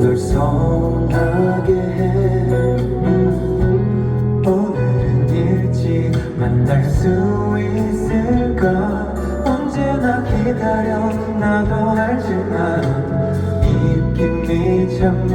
널 선하게 해. 오늘은 일찍 만날 수 있을까? 언제나 기다려. 나도 알지만 입김이 참